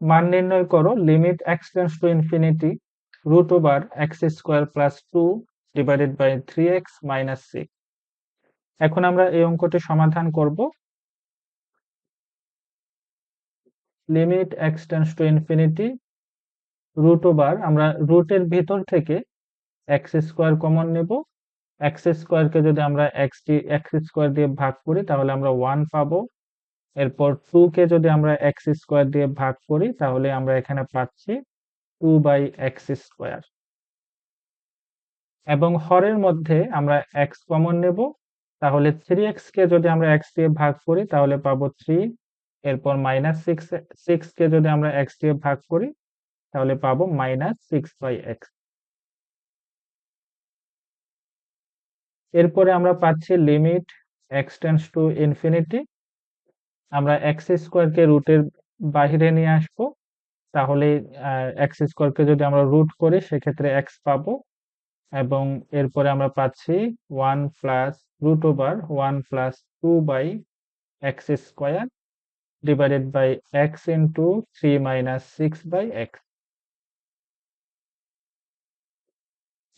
মান নির্ণয় করো limit tends to infinity root over x square plus two divided by three x minus six এখন আমরা এই অঙ্কটি সমাধান করব। Limit x to infinity root over আমরা রুটের ভিতর থেকে এক্স স্কোয়ার কমন নেব। এক্স স্কোয়ারকে যদি আমরা এক্স এক্স স্কোয়ার দিয়ে ভাগ করি, তাহলে আমরা ওয়ান পাবো। এরপর টু কে যদি আমরা এক্স স্কোয়ার দিয়ে ভাগ করি, তাহলে আমরা এখানে পাচ্ছি টু বাই এক্স স্কোয়ার এবং হরের মধ্যে আমরা এক্স কমন নেব। তাহলে থ্রি এক্স কে যদি আমরা এক্স দিয়ে ভাগ করি, তাহলে পাবো থ্রি এরপর মাইনাস সিক্স সিক্স কে যদি আমরা এক্স দিয়ে ভাগ করি, তাহলে পাবো মাইনাস সিক্স বাই এক্স এরপরে আমরা পাচ্ছি limit x tends to infinity আমরা এক্স স্কোয়ারকে রুটের বাহিরে নিয়ে আসব, তাহলে এক্স স্কোয়ারকে যদি আমরা রুট করি, সেক্ষেত্রে এক্স পাবো এবং এরপরে আমরা পাচ্ছি one plus root over one plus two by x square divided by x into three minus six by x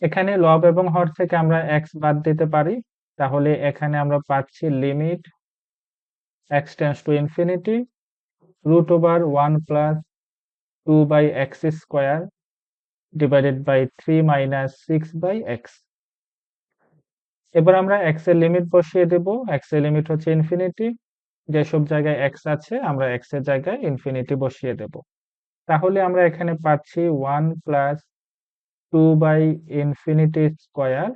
এখানে লব এবং হর থেকে আমরা এক্স বাদ দিতে পারি, তাহলে এখানে আমরা পাচ্ছি limit x tends to infinity root over one plus two by x square divided by three minus six by x এবার আমরা এক্সের লিমিট বসিয়ে দেব। এক্সের লিমিট হচ্ছে ইনফিনিটি যেসব জায়গায় এক্স আছে, আমরা এক্সের জায়গায় ইনফিনিটি বসিয়ে দেব। তাহলে আমরা এখানে পাচ্ছি one plus two by infinity square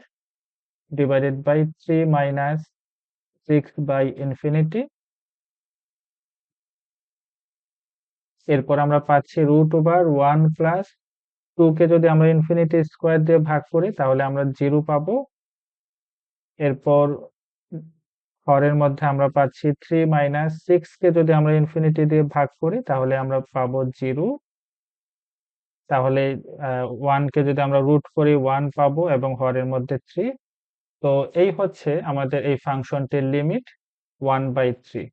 divided by three minus six by infinity এরপর আমরা পাচ্ছি root over one plus two কে যদি আমরা ইনফিনিটি স্কোয়ার দিয়ে ভাগ করি, তাহলে আমরা জিরো পাবো। এরপর হরের মধ্যে আমরা পাচ্ছি থ্রি মাইনাস সিক্স কে যদি আমরা ইনফিনিটি দিয়ে ভাগ করি, তাহলে আমরা পাবো জিরো তাহলে ওয়ান কে যদি আমরা রুট করি ওয়ান পাবো এবং হরের মধ্যে থ্রি তো এই হচ্ছে আমাদের এই ফাংশনটির লিমিট ওয়ান বাই থ্রি